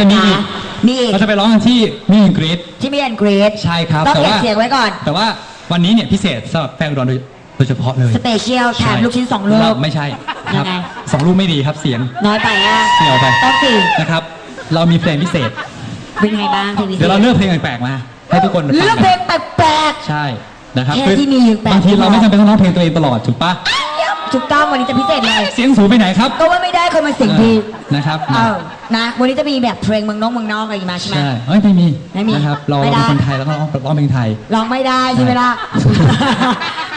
จะมีอีกมีอีกเราจะไปร้องกันที่มีอังกฤษที่มีแอนเกรดใช่ครับต้องแต่เก็บว่าเสียงไว้ก่อน แต่ว่าวันนี้เนี่ยพิเศษสำหรับแฟนอุดรโดยโดยเฉพาะเลยสเปเชียลแถมใช่ลูกชิ้นสองลูกไม่ใช่ครับยังไงสองลูกไม่ดีครับเสียง น้อยไปอะเสียวไปต้องสี่นะครับ เรามีเพลงพิเศษเป็นไงบ้างเพลงพิเศษเดี๋ยวเราเลือกเพลงแปลกๆมาให้ทุกคนฟังเลือกเพลกันงแปลกใช่นะครับแค่ที่มีอยู่แปลกบางทีเราไม่จำเป็นต้องร้องเพลงตัวเองตลอดถูกปะๆ ถูกต้องวันนี้จะพิเศษเลยเสียงสูงไปไหนครับก็ว่าไม่ได้คนมาเสียงดีเออนะครับเออนะ วันนี้จะมีแบบเพลงเมืองนอกเมืองนอกอะไรมาใช่ไหมใช่เอ้ยไม่มีไม่มีนะครับเราไม่ได้เป็นคนไทยแล้วก็ร้องร้องเพลงไทยร้องไม่ได้ใช่ไหมล่ะ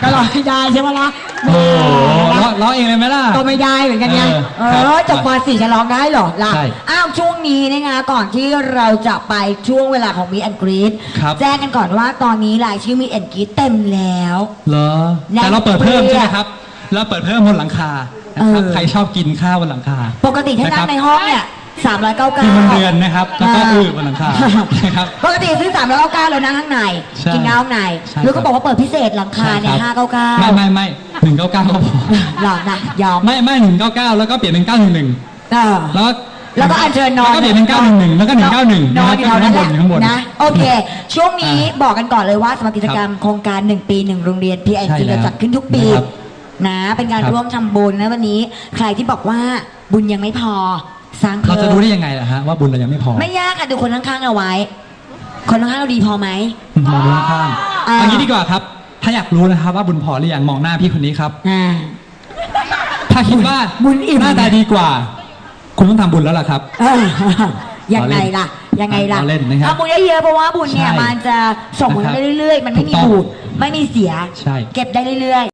ก็ร้องไม่ได้ใช่ไหมล่ะโอ้โหร้องร้องเองเลยไหมล่ะก็ไม่ได้เหมือนกันไงเอเออครับอจบป .4 จะร้องได้เหรอล่ะใช่อ้าวช่วงนี้นะคะก่อนที่เราจะไปช่วงเวลาของมีแอนกรีดครับแจ้งกันก่อนว่าตอนนี้รายชื่อมีแอนกรีดเต็มแล้วเหรอและแต่เราเปิดเพิ่มเปรี้ยใช่ไหมครับ เราเปิดเพิ่มบนหลังคานะครับเออ ใครชอบกินข้าวบนหลังคา ปกติถ้านะคนั่รังบในห้องเนี่ยสามร้อยเก้าเก้าคือมันเดือนนะครับแล้วก็อื้อบนหลังคานะครับ ปกติซื้อสามร้อยเก้าเก้าแล้วนั่งข้างใน ใช่กินข้าวข้างในใช่แล้วก็บอกว่าเปิดพิเศษหลังคาเนี่ยใช่ห้ารับเก้าเก้าไม่ไม่ไม่หนึ่งเก้าเก้าก็พอหรอนะยอมไม่ไม่หนึ่งเก้าเก้าแล้วก็เปลี่ยนเป็นเก้าหนึ่งหนึ่งเออ แล้วแล้วก็อัญเชิญนอนแล้วก็เปลี่ยนเป็นเก้าหนึ่งหนึ่งแล้วก็หนึ่งเก้าหนึ่งนอนอยู่แถวนั้นแหละข้างบน นะโอเค ช่วงนี้อ่าบอกกันก่อนเลยว่าสำหรับกิจกรรมโครงการ 1 ปี 1 โรงเรียนใช่ PIC แล้วเราจัดขึ้นทุกปี นะครับ นะ เป็นการครับ ร่วมทำบุญนะวันนี้ ใครที่บอกว่าบุญยังไม่พอ สร้างเราเพิ่จะมรู้ได้ยังไงล่ะฮะว่าบุญเรายังไม่พอไม่ยากค่ะดูคนข้างๆเอาไว้ คนข้างๆเราดีพอไหม มองดูข้างอ่าๆเอางี้ดีกว่าครับ ถ้าอยากรู้นะครับว่าบุญพอหรือยังมองหน้าพี่คนนี้ครับ อ่า ถ้าคิดว่าบุญอิ่ม หน้าตาดีกว่า คุณต้องทำบุญแล้วล่ะครับ เออยังไงล่ะ ยังไงล่ะเอาเล่นนะครับเอาบุญเยอะๆเพราะว่าบุญเนี่ยใช่มันจะส่งผลนะครับได้เรื่อยๆ มันไม่มีถูกต้องบูดไม่มีเสีย ใช่ เก็บได้เรื่อยๆ